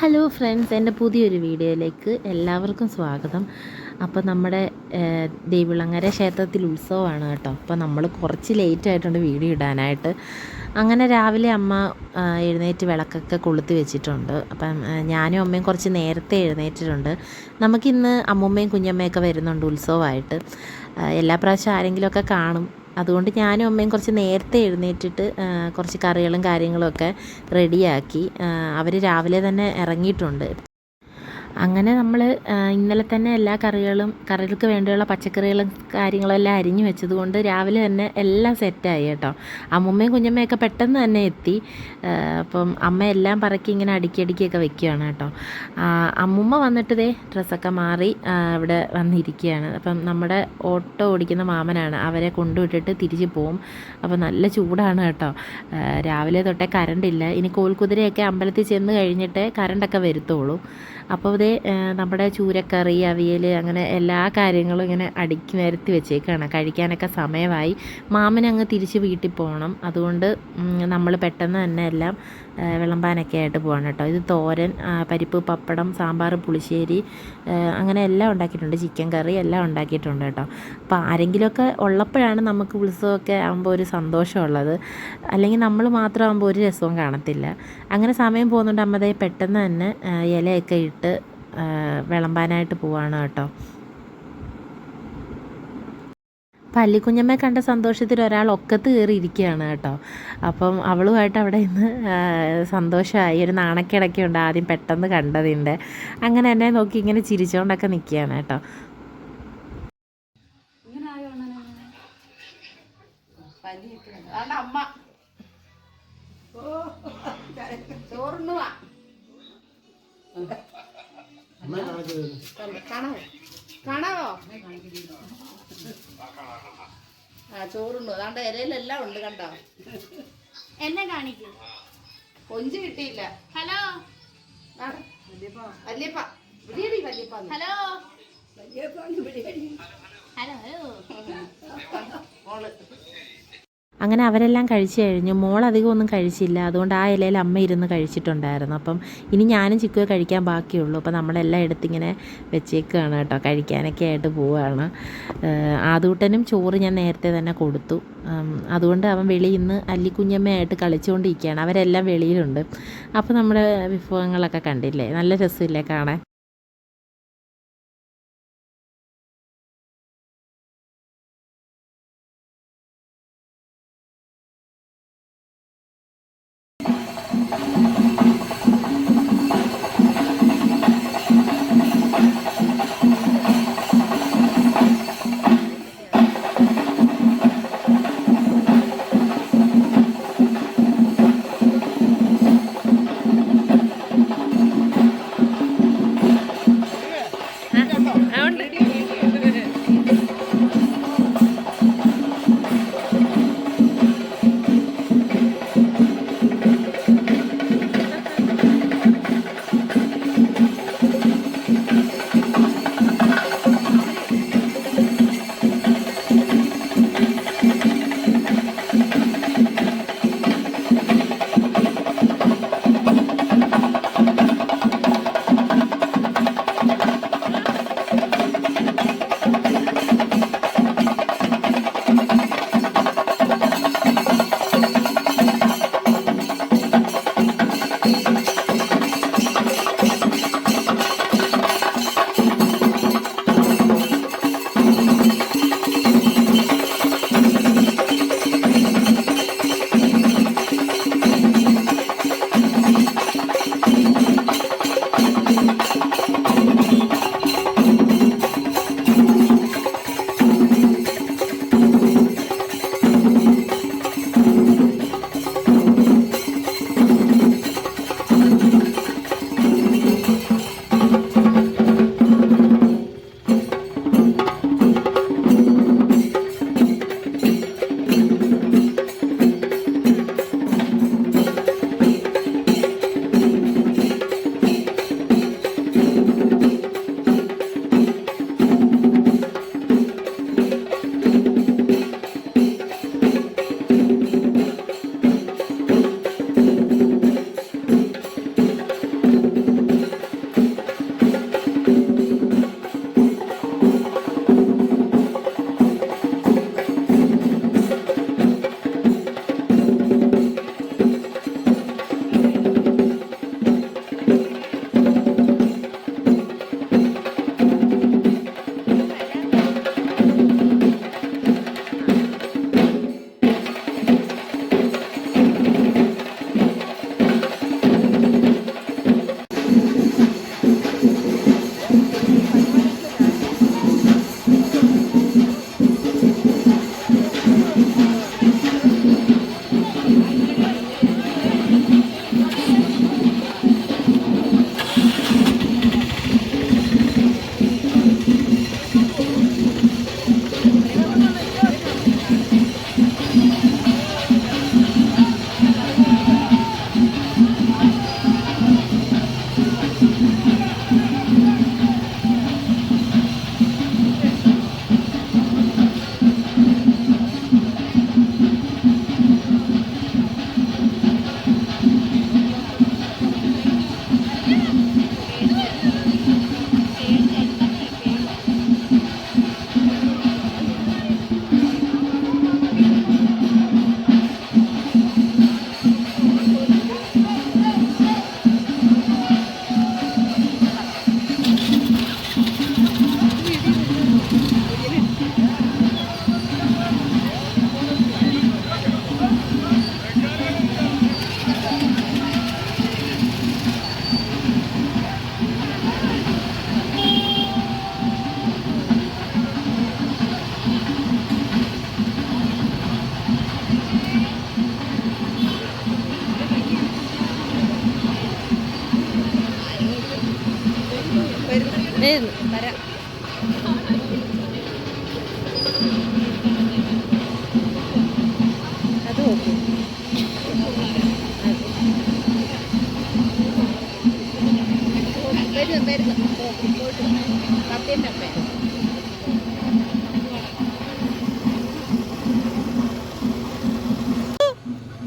Hello friends എന്റെ പുതിയൊരു വീഡിയോയിലേക്ക് എല്ലാവർക്കും സ്വാഗതം. അപ്പോൾ നമ്മുടെ ദേവിളങ്ങര ക്ഷേത്രത്തിൽ ഉത്സവമാണ് കേട്ടോ. അപ്പോൾ നമ്മൾ കുറച്ച് ലേറ്റ് ആയിട്ടുണ്ട് വീഡിയോ ഇടാനായിട്ട്. അങ്ങനെ രാവിലെ അമ്മ എഴുന്നേറ്റ് വിളക്കൊക്കെ കൊളുത്തി വെച്ചിട്ടുണ്ട്. അപ്പം ഞാനും അമ്മയും കുറച്ച് നേരത്തെ എഴുന്നേറ്റിട്ടുണ്ട്. നമുക്കിന്ന് അമ്മൂമ്മയും കുഞ്ഞമ്മയൊക്കെ വരുന്നുണ്ട് ഉത്സവമായിട്ട്. എല്ലാ പ്രാവശ്യം ആരെങ്കിലുമൊക്കെ കാണും. അതുകൊണ്ട് ഞാനും അമ്മയും കുറച്ച് നേരത്തെ എഴുന്നേറ്റിട്ട് കുറച്ച് കറികളും കാര്യങ്ങളും ഒക്കെ റെഡിയാക്കി. അവർ രാവിലെ തന്നെ ഇറങ്ങിയിട്ടുണ്ട്. അങ്ങനെ നമ്മൾ ഇന്നലെ തന്നെ എല്ലാ കറികളും കറികൾക്ക് വേണ്ടിയുള്ള പച്ചക്കറികളും കാര്യങ്ങളെല്ലാം അരിഞ്ഞു വെച്ചതുകൊണ്ട് രാവിലെ തന്നെ എല്ലാം സെറ്റായി കേട്ടോ. അമ്മുമ്മയും കുഞ്ഞമ്മയൊക്കെ പെട്ടെന്ന് തന്നെ എത്തി. അപ്പം അമ്മ എല്ലാം പറക്കി ഇങ്ങനെ അടുക്കി അടുക്കിയൊക്കെ വെക്കുകയാണ് കേട്ടോ അമ്മുമ്മ വന്നിട്ട് ദേ ഡ്രസ്സൊക്കെ മാറി ഇവിടെ വന്നിരിക്കുകയാണ്. അപ്പം നമ്മുടെ ഓട്ടോ ഓടിക്കുന്ന മാമനാണ്. അവരെ കൊണ്ടുവിട്ടിട്ട് തിരിച്ച് പോവും. അപ്പോൾ നല്ല ചൂടാണ് കേട്ടോ. രാവിലെ തൊട്ടേ കറണ്ടില്ല ഇനി കോൽക്കുതിരയൊക്കെ അമ്പലത്തിൽ ചെന്ന് കഴിഞ്ഞിട്ട് കറണ്ടൊക്കെ വരുത്തുള്ളൂ. അപ്പോൾ ഇത് നമ്മുടെ ചൂരക്കറി അവിയൽ അങ്ങനെ എല്ലാ കാര്യങ്ങളും ഇങ്ങനെ അടുക്കി നിരത്തി വെച്ചേക്കാണ്. കഴിക്കാനൊക്കെ സമയമായി. മാമൻ അങ്ങ് തിരിച്ച് വീട്ടിൽ പോകണം. അതുകൊണ്ട് നമ്മൾ പെട്ടെന്ന് തന്നെ എല്ലാം വിളമ്പാനൊക്കെ ആയിട്ട് പോകണം കേട്ടോ. ഇത് തോരൻ പരിപ്പ് പപ്പടം സാമ്പാർ പുളിശ്ശേരി അങ്ങനെ എല്ലാം ഉണ്ടാക്കിയിട്ടുണ്ട്. ചിക്കൻ കറി എല്ലാം ഉണ്ടാക്കിയിട്ടുണ്ട് കേട്ടോ. അപ്പോൾ ആരെങ്കിലുമൊക്കെ ഉള്ളപ്പോഴാണ് നമുക്ക് ഉത്സവമൊക്കെ ആകുമ്പോൾ ഒരു സന്തോഷമുള്ളത്. അല്ലെങ്കിൽ നമ്മൾ മാത്രമാകുമ്പോൾ ഒരു രസവും കാണത്തില്ല. അങ്ങനെ സമയം പോകുന്നുണ്ട്. അമ്മതേ പെട്ടെന്ന് തന്നെ ഇലയൊക്കെ ഇട്ട് വിളമ്പാനായിട്ട് പോവാണ് കേട്ടോ. പല്ലിക്കുഞ്ഞമ്മയെ കണ്ട സന്തോഷത്തിൽ ഒരാൾ ഒക്കത്ത് കയറി ഇരിക്കുകയാണ് കേട്ടോ. അപ്പം അവളുമായിട്ട് അവിടെ ഇന്ന് സന്തോഷമായി. ഒരു നാണക്കേടൊക്കെ ഉണ്ട് ആദ്യം പെട്ടെന്ന് കണ്ടതിന്റെ. അങ്ങനെ എന്നെ നോക്കി ഇങ്ങനെ ചിരിച്ചുകൊണ്ടൊക്കെ നിൽക്കുകയാണ് കേട്ടോ. അമ്മ. ചോറുണ്ണുവാ കാണാവോ? കാണാവോ? ആ ചോറുണ്ടോ അതാണ്ട് ഇലയിലെല്ലാം ഉണ്ട് കണ്ടോ? എന്നെ കാണിക്കും. കൊഞ്ച് കിട്ടിയില്ല. ഹലോ? വല്യപ്പ. വിളിയടി വല്യപ്പ ഹലോ? Hello hello. മോൾ. അങ്ങനെ അവരെല്ലാം കഴിച്ചു കഴിഞ്ഞു. മോൾ അധികം ഒന്നും കഴിച്ചില്ല. അതുകൊണ്ട് ആ ഇലയിൽ അമ്മ ഇരുന്ന് കഴിച്ചിട്ടുണ്ടായിരുന്നു. അപ്പം ഇനി ഞാനും ചിക്കുവേ കഴിക്കാൻ ബാക്കിയുള്ളൂ. അപ്പം നമ്മളെല്ലാം എടുത്തിങ്ങനെ വെച്ചേക്കുകയാണ് കേട്ടോ. കഴിക്കാനൊക്കെ ആയിട്ട് പോവുകയാണ് ആദൂട്ടനും ചോറ് ഞാൻ നേരത്തെ തന്നെ കൊടുത്തു. അതുകൊണ്ട് അവൻ വെളിയിൽ നിന്ന് അല്ലിക്കുഞ്ഞമ്മയായിട്ട് കളിച്ചുകൊണ്ടിരിക്കുകയാണ്. അവരെല്ലാം വെളിയിലുണ്ട്. അപ്പോൾ നമ്മുടെ വിഭവങ്ങളൊക്കെ കണ്ടില്ലേ? നല്ല രസമില്ലേ കാണാൻ?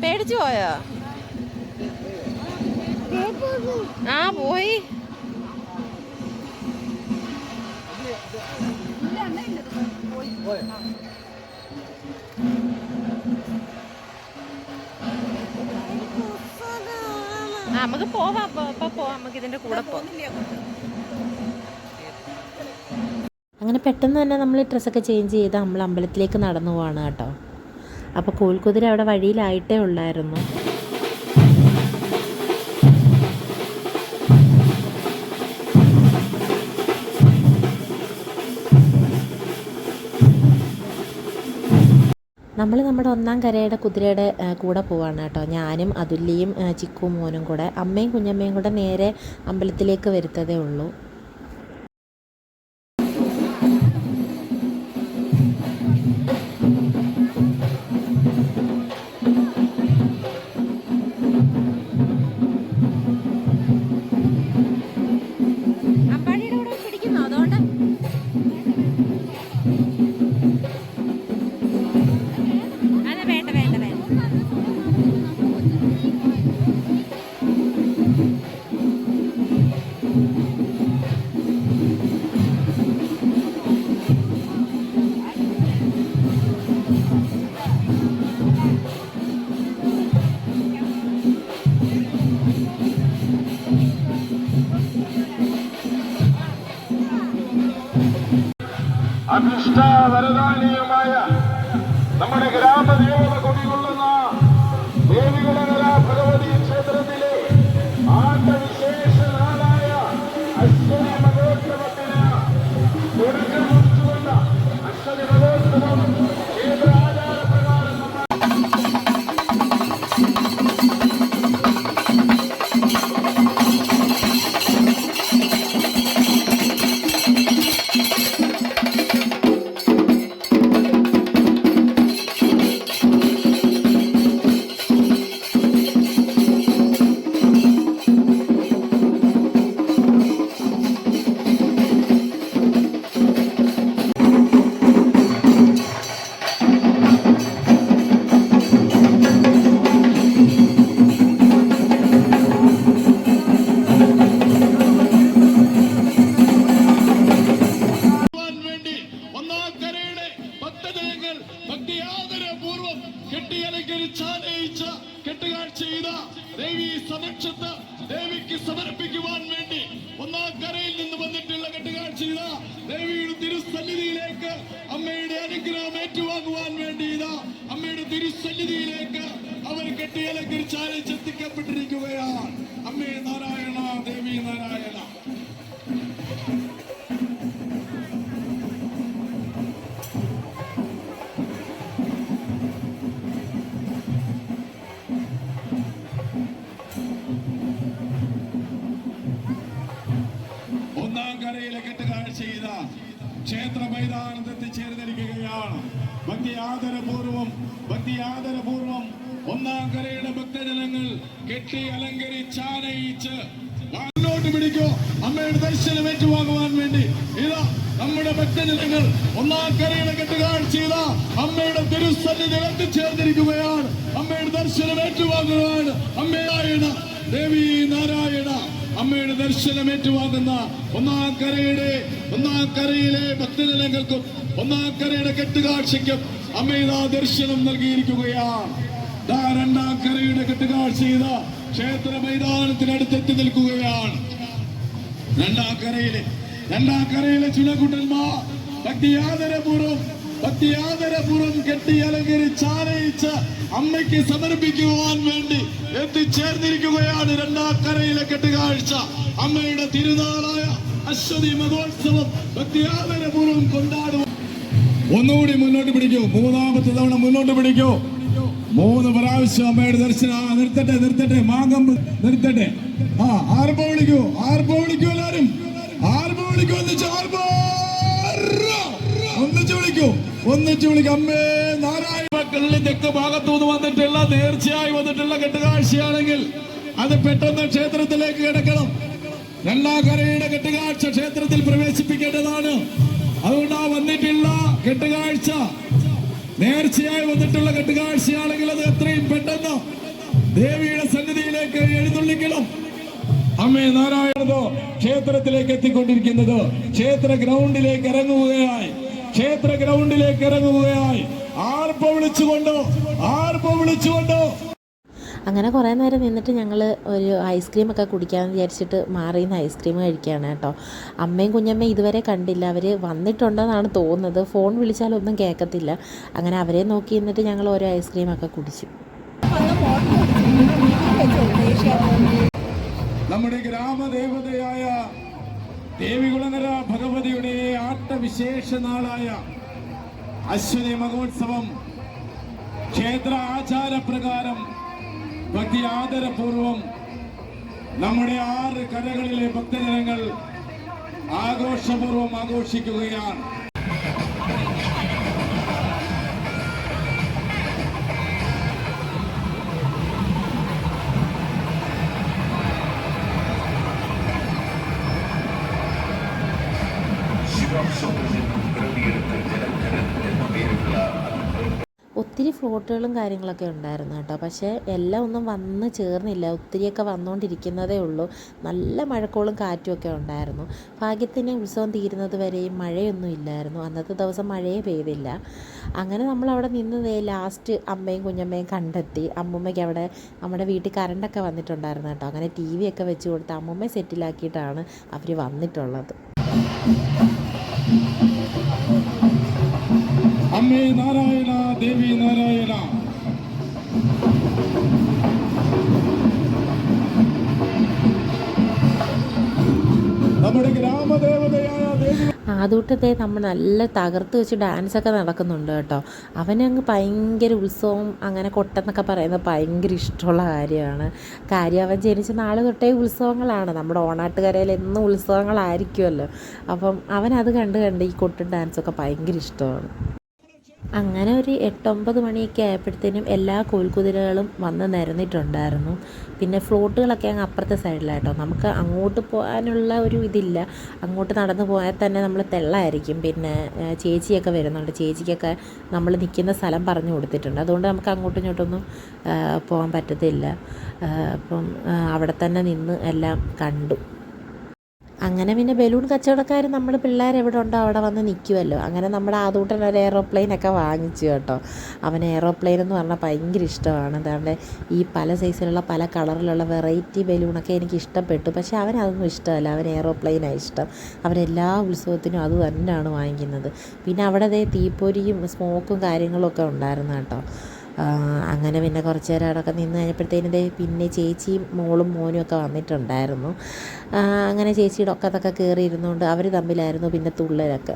പേടിച്ചു പോയോ? ആ പോയി. നമുക്ക് പോവാം. അപ്പൊ അപ്പൊ പോവാം നമുക്ക് ഇതിന്റെ കൂടെ പോവാം അങ്ങനെ പെട്ടെന്ന് തന്നെ നമ്മൾ ഡ്രസ്സൊക്കെ ചേഞ്ച് ചെയ്ത് നമ്മൾ അമ്പലത്തിലേക്ക് നടന്നു പോവാണ് കേട്ടോ. അപ്പോൾ കോൽക്കുതിര അവിടെ വഴിയിലായിട്ടേ ഉള്ളായിരുന്നു. നമ്മൾ നമ്മുടെ ഒന്നാം കരയുടെ കുതിരയുടെ കൂടെ പോവാണ് കേട്ടോ. ഞാനും അതുല്യയും ചിക്കു മോനും കൂടെ. അമ്മയും കുഞ്ഞമ്മയും കൂടെ നേരെ അമ്പലത്തിലേക്ക് വരുത്തതേ ഉള്ളൂ. Valeu, Dani. Uma... ഒന്നാം കരയുടെ ഭക്തജനങ്ങൾ കെട്ടി അലങ്കരിച്ചാനയിച്ച് മുന്നോട്ട് പിടിക്കോ. അമ്മയുടെ ദർശനം ഏറ്റുവാങ്ങുവാൻ വേണ്ടി ഇതാ നമ്മുടെ ഭക്തജനങ്ങൾ ഒന്നാം കരയുടെ കെട്ടുകാഴ്ച അമ്മയുടെ തിരുസന്നിധി എത്തിച്ചേർന്നിരിക്കുകയാണ്. അമ്മയുടെ ദർശനം ഏറ്റുവാങ്ങുകയാണ് അമ്മയായണ ദേവി നാരായണ അമ്മയുടെ ദർശനം ഏറ്റുവാങ്ങുന്ന ഒന്നാം കരയുടെ ഒന്നാം കരയിലെ ഭക്തജനങ്ങൾക്കും ഒന്നാം കരയുടെ കെട്ടുകാഴ്ചയ്ക്കും അമ്മയുടെ ദർശനം നൽകിയിരിക്കുകയാണ്. ദാ രണ്ടാം കരയുടെ കെട്ടുകാഴ്ച ചെയ്ത ക്ഷേത്ര മൈതാനത്തിനടുത്തെത്തി നിൽക്കുകയാണ്. രണ്ടാം കരയിലെ രണ്ടാം കരയിലെ ഭക്തിയാദരപൂർവം കെട്ടി അലങ്കരിച്ച് അലങ്കരിച്ചാനയിച്ച് അമ്മയ്ക്ക് സമർപ്പിക്കുവാൻ വേണ്ടി എത്തിച്ചേർന്നിരിക്കുകയാണ് രണ്ടാം കരയിലെ കെട്ടുകാഴ്ച. അമ്മയുടെ തിരുനാളായ അശ്വതി മഹോത്സവം ഭക്തിയാദരപൂർവം കൊണ്ടാടുവാൻ ഒന്നുകൂടി മുന്നോട്ട് പിടിക്കൂ. മൂന്നാമത്തെ തവണ മുന്നോട്ട് പിടിക്കൂ. മൂന്ന് പ്രാവശ്യം അമ്മയുടെ ദർശനം. ആ, നിർത്തട്ടെ നിർത്തട്ടെ മാങ്ങം നിർത്തട്ടെ. ആ ആർപ്പ വിളിക്കൂ ആർപ്പ വിളിക്കൂ എല്ലാരും. ആർപ്പ വിളിക്കൂ ഒന്നിച്ച് ഒന്നിച്ച് വിളിക്കൂ ഒന്നിച്ച് വിളിക്കൂ. അമ്മേ നാരായണ മക്കളിൽ തെക്ക് ഭാഗത്തു നിന്ന് വന്നിട്ടുള്ള നേർച്ചയായി വന്നിട്ടുള്ള കെട്ടുകാഴ്ചയാണെങ്കിൽ അത് പെട്ടെന്ന് ക്ഷേത്രത്തിലേക്ക് കിടക്കണം. രണ്ടാക്കരയുടെ കെട്ടുകാഴ്ച ക്ഷേത്രത്തിൽ പ്രവേശിപ്പിക്കേണ്ടതാണ്. അതുകൊണ്ട് ആ വന്നിട്ടുള്ള കെട്ടുകാഴ്ച നേർച്ചയായി വന്നിട്ടുള്ള കെട്ടുകാഴ്ചയാണെങ്കിൽ അത് എത്രയും പെട്ടെന്ന് ദേവിയുടെ സന്നിധിയിലേക്ക് എഴുന്നള്ളിക്കണം. അമ്മേ നാരായണതോ ക്ഷേത്രത്തിലേക്ക് എത്തിക്കൊണ്ടിരിക്കുന്നത്. ക്ഷേത്ര ഗ്രൗണ്ടിലേക്ക് ഇറങ്ങുകയായി. ക്ഷേത്ര ഗ്രൗണ്ടിലേക്ക് ഇറങ്ങുകയായി. ആർപ്പ വിളിച്ചുകൊണ്ടോ? ആർപ്പ വിളിച്ചുകൊണ്ടോ? അങ്ങനെ കുറേ നേരം നിന്നിട്ട് ഞങ്ങൾ ഒരു ഐസ്ക്രീം ഒക്കെ കുടിക്കാമെന്ന് വിചാരിച്ചിട്ട് മാറി നിന്ന് ഐസ്ക്രീം കഴിക്കുകയാണ് കേട്ടോ. അമ്മയും കുഞ്ഞമ്മയും ഇതുവരെ കണ്ടില്ല. അവർ വന്നിട്ടുണ്ടെന്നാണ് തോന്നുന്നത്. ഫോൺ വിളിച്ചാലൊന്നും കേൾക്കത്തില്ല. അങ്ങനെ അവരെ നോക്കി നിന്നിട്ട് ഞങ്ങൾ ഓരോ ഐസ്ക്രീം ഒക്കെ കുടിച്ചു. നമ്മുടെ ഗ്രാമദേവതയായ ദേവികുളങ്ങര ഭഗവതിയുടെ ആട്ടവിശേഷ നാളായ അശ്വതി മഹോത്സവം ക്ഷേത്ര ആചാരപ്രകാരം ഭക്തി ആദരപൂർവം നമ്മുടെ ആറ് കരകളിലെ ഭക്തജനങ്ങൾ ആഘോഷപൂർവം ആഘോഷിക്കുകയാണ്. ഒത്തിരി ഫ്ലോട്ടുകളും കാര്യങ്ങളൊക്കെ ഉണ്ടായിരുന്നു കേട്ടോ. പക്ഷേ എല്ലാം ഒന്നും വന്ന് ചേർന്നില്ല. ഒത്തിരിയൊക്കെ വന്നുകൊണ്ടിരിക്കുന്നതേ ഉള്ളൂ. നല്ല മഴക്കോളും കാറ്റുമൊക്കെ ഉണ്ടായിരുന്നു. ഭാഗ്യത്തിന് ഉത്സവം തീരുന്നത് വരെയും മഴയൊന്നും ഇല്ലായിരുന്നു. അന്നത്തെ ദിവസം മഴയേ പെയ്തില്ല. അങ്ങനെ നമ്മൾ അവിടെ നിന്ന് ലാസ്റ്റ് അമ്മയും കുഞ്ഞമ്മയും കണ്ടെത്തി. അമ്മൂമ്മയ്ക്ക് അവിടെ നമ്മുടെ വീട്ടിൽ കറണ്ടൊക്കെ വന്നിട്ടുണ്ടായിരുന്നു കേട്ടോ. അങ്ങനെ ടി വി ഒക്കെ വെച്ച് കൊടുത്ത് അമ്മൂമ്മയെ സെറ്റിലാക്കിയിട്ടാണ് അവർ വന്നിട്ടുള്ളത്. അമ്മേ നാരായണ ദേവി നാരായണ. നമ്മുടെ ഗ്രാമദേവതയായ ദേവി നമ്മൾ നല്ല തകർത്ത് വെച്ച് ഡാൻസൊക്കെ നടക്കുന്നുണ്ട് കേട്ടോ. അവനങ്ങ് ഭയങ്കര ഉത്സവം അങ്ങനെ കൊട്ടെന്നൊക്കെ പറയുന്നത് ഭയങ്കര ഇഷ്ടമുള്ള കാര്യമാണ്. കാര്യം അവൻ ജനിച്ച നാൾ തൊട്ടേ ഉത്സവങ്ങളാണ്. നമ്മുടെ ഓണാട്ടുകരയിൽ എന്നും ഉത്സവങ്ങളായിരിക്കുമല്ലോ അപ്പം അവനത് കണ്ട് കണ്ട് ഈ കൊട്ടും ഡാൻസൊക്കെ ഭയങ്കര ഇഷ്ടമാണ്. അങ്ങനെ ഒരു എട്ടൊമ്പത് മണിയൊക്കെ ആയപ്പോഴത്തേനും എല്ലാ കോൽക്കുതിരകളും വന്ന് നിരന്നിട്ടുണ്ടായിരുന്നു. പിന്നെ ഫ്ലോട്ടുകളൊക്കെ അങ്ങ് അപ്പുറത്തെ സൈഡിലായിട്ടോ നമുക്ക് അങ്ങോട്ട് പോകാനുള്ള ഒരു ഇതില്ല. അങ്ങോട്ട് നടന്നു പോയാൽ തന്നെ നമ്മൾ തെള്ളായിരിക്കും. പിന്നെ ചേച്ചിയൊക്കെ വരുന്നുണ്ട്. ചേച്ചിക്കൊക്കെ നമ്മൾ നിൽക്കുന്ന സ്ഥലം പറഞ്ഞു കൊടുത്തിട്ടുണ്ട്. അതുകൊണ്ട് നമുക്ക് അങ്ങോട്ടും ഇങ്ങോട്ടൊന്നും പോകാൻ പറ്റത്തില്ല. അപ്പം അവിടെ തന്നെ നിന്ന് എല്ലാം കണ്ടു. അങ്ങനെ പിന്നെ ബലൂൺ കച്ചവടക്കാർ നമ്മൾ പിള്ളേർ എവിടെ ഉണ്ടോ അവിടെ വന്ന് നിൽക്കുമല്ലോ അങ്ങനെ നമ്മുടെ ആദൂട്ടൻ ഒരു എയറോപ്ലെയിനൊക്കെ വാങ്ങിച്ചു കേട്ടോ. അവൻ എയറോപ്ലെയിൻ എന്ന് പറഞ്ഞാൽ ഭയങ്കര ഇഷ്ടമാണ്. അതുകൊണ്ട് ഈ പല സൈസിലുള്ള പല കളറിലുള്ള വെറൈറ്റി ബലൂണൊക്കെ എനിക്ക് ഇഷ്ടപ്പെട്ടു. പക്ഷേ അവൻ അതൊന്നും ഇഷ്ടമല്ല. അവൻ എയറോപ്ലെയിനാണ് ഇഷ്ടം. അവരെല്ലാ ഉത്സവത്തിനും അത് തന്നെയാണ് വാങ്ങിക്കുന്നത്. പിന്നെ അവിടെ ദേ തീപ്പൊരിയും സ്മോക്കും കാര്യങ്ങളൊക്കെ ഉണ്ടായിരുന്നു കേട്ടോ. അങ്ങനെ പിന്നെ കുറച്ച് നേരം അവിടെയൊക്കെ നിന്ന് കഴിഞ്ഞപ്പോഴത്തേനും ദേ പിന്നെ ചേച്ചിയും മോളും മോനും ഒക്കെ വന്നിട്ടുണ്ടായിരുന്നു. അങ്ങനെ ചേച്ചിയുടെ ഒക്കത്തൊക്കെ കയറി ഇരുന്നുകൊണ്ട് അവർ തമ്മിലായിരുന്നു പിന്നെ തുള്ളലൊക്കെ.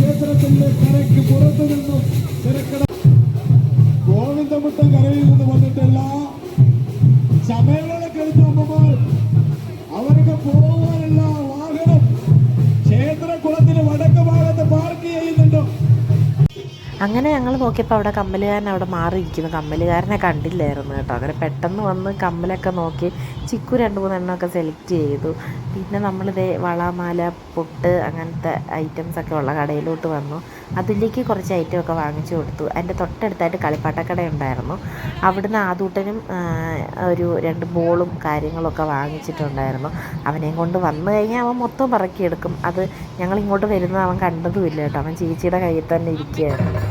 ക്ഷേത്രത്തിന്റെ കരയ്ക്ക് പുറത്തു നിന്നും തിരക്കട ഗോവിന്ദമുട്ടം കരയിൽ നിന്ന് എടുത്ത് അമ്മമാർ. അവരൊക്കെ പോകാനുള്ള അങ്ങനെ ഞങ്ങൾ നോക്കിയപ്പോൾ അവിടെ കമ്മലുകാരൻ അവിടെ മാറിയിരിക്കുന്നു. കമ്മലുകാരനെ കണ്ടില്ലായിരുന്നു കേട്ടോ. അങ്ങനെ പെട്ടെന്ന് വന്ന് കമ്മലൊക്കെ നോക്കി ചിക്കു രണ്ട് മൂന്നെണ്ണമൊക്കെ സെലക്ട് ചെയ്തു. പിന്നെ നമ്മളിതേ വളമാല പൊട്ട് അങ്ങനത്തെ ഐറ്റംസൊക്കെ ഉള്ള കടയിലോട്ട് വന്നു. അതിലേക്ക് കുറച്ച് ഐറ്റമൊക്കെ വാങ്ങിച്ചു കൊടുത്തു. അതിന്റെ തൊട്ടടുത്തായിട്ട് കളിപ്പാട്ടക്കട ഉണ്ടായിരുന്നു. അവിടുന്ന് ആദൂട്ടനും ഒരു രണ്ട് ബോളും കാര്യങ്ങളൊക്കെ വാങ്ങിച്ചിട്ടുണ്ടായിരുന്നു. അവനെയും കൊണ്ട് വന്നു കഴിഞ്ഞാൽ അവൻ മൊത്തം പറക്കിയെടുക്കും. അത് ഞങ്ങളിങ്ങോട്ട് വരുന്നത് അവൻ കണ്ടതുമില്ല കേട്ടോ. അവൻ ചേച്ചിയുടെ കയ്യിൽ തന്നെ ഇരിക്കുകയായിരുന്നു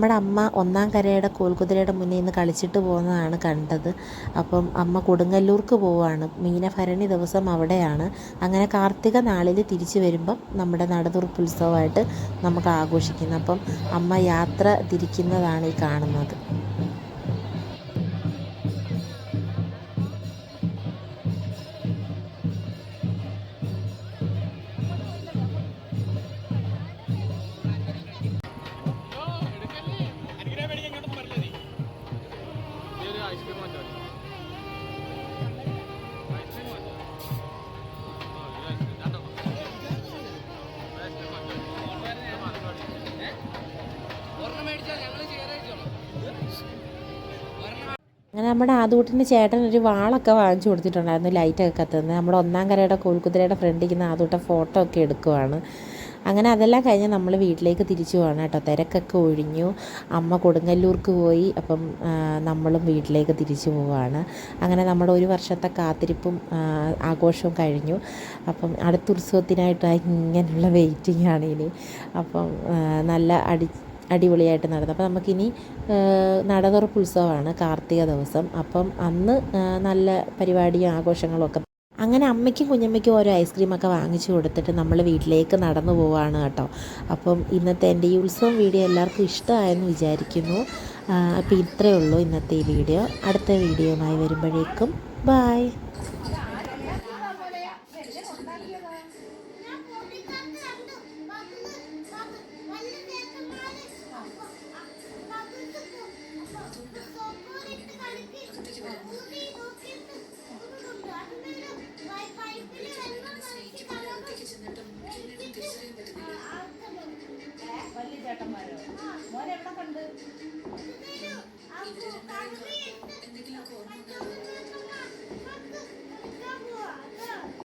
നമ്മുടെ അമ്മ ഒന്നാം കരയുടെ കോൽക്കുതിരയുടെ മുന്നിൽ നിന്ന് കളിച്ചിട്ട് പോകുന്നതാണ് കണ്ടത്. അപ്പം അമ്മ കൊടുങ്ങല്ലൂർക്ക് പോവുകയാണ്. മീനഭരണി ദിവസം അവിടെയാണ്. അങ്ങനെ കാർത്തിക നാളിൽ തിരിച്ചു വരുമ്പം നമ്മുടെ നടതുറുപ്പ് ഉത്സവമായിട്ട് നമുക്ക് ആഘോഷിക്കുന്നത് അപ്പം അമ്മ യാത്ര തിരിക്കുന്നതാണ് ഈ കാണുന്നത്. നമ്മുടെ ആദൂട്ടിന്റെ ചേട്ടൻ ഒരു വാളൊക്കെ വാങ്ങിച്ചു കൊടുത്തിട്ടുണ്ടായിരുന്നു ലൈറ്റൊക്കെ കത്തുന്നത് നമ്മുടെ ഒന്നാം കരയുടെ കോൽക്കുതിരയുടെ ഫ്രണ്ടിൽ നിന്ന് ആദൂട്ട ഫോട്ടോ ഒക്കെ എടുക്കുവാണ്. അങ്ങനെ അതെല്ലാം കഴിഞ്ഞ് നമ്മൾ വീട്ടിലേക്ക് തിരിച്ചു പോകണം കേട്ടോ. തിരക്കൊക്കെ ഒഴിഞ്ഞു. അമ്മ കൊടുങ്ങല്ലൂർക്ക് പോയി. അപ്പം നമ്മളും വീട്ടിലേക്ക് തിരിച്ചു പോവുകയാണ് അങ്ങനെ നമ്മുടെ ഒരു വർഷത്തെ കാത്തിരിപ്പും ആഘോഷവും കഴിഞ്ഞു. അപ്പം അടുത്ത ഉത്സവത്തിനായിട്ട് ഇങ്ങനെയുള്ള വെയിറ്റിംഗ് ആണ് ഇനി. അപ്പം നല്ല അടി അടിപൊളിയായിട്ട് നടന്നു. അപ്പോൾ നമുക്കിനി നടതുറപ്പ് ഉത്സവമാണ് കാർത്തിക ദിവസം. അപ്പം അന്ന് നല്ല പരിപാടിയും ആഘോഷങ്ങളൊക്കെ. അങ്ങനെ അമ്മയ്ക്കും കുഞ്ഞമ്മയ്ക്കും ഓരോ ഐസ്ക്രീമൊക്കെ വാങ്ങിച്ചു കൊടുത്തിട്ട് നമ്മൾ വീട്ടിലേക്ക് നടന്നു പോവാണ് കേട്ടോ. അപ്പം ഇന്നത്തെ എന്റെ ഈ ഉത്സവം വീഡിയോ എല്ലാവർക്കും ഇഷ്ടമായെന്ന് വിചാരിക്കുന്നു. അപ്പോൾ ഇത്രയേ ഉള്ളൂ ഇന്നത്തെ ഈ വീഡിയോ. അടുത്ത വീഡിയോയുമായി വരുമ്പോഴേക്കും ബായ്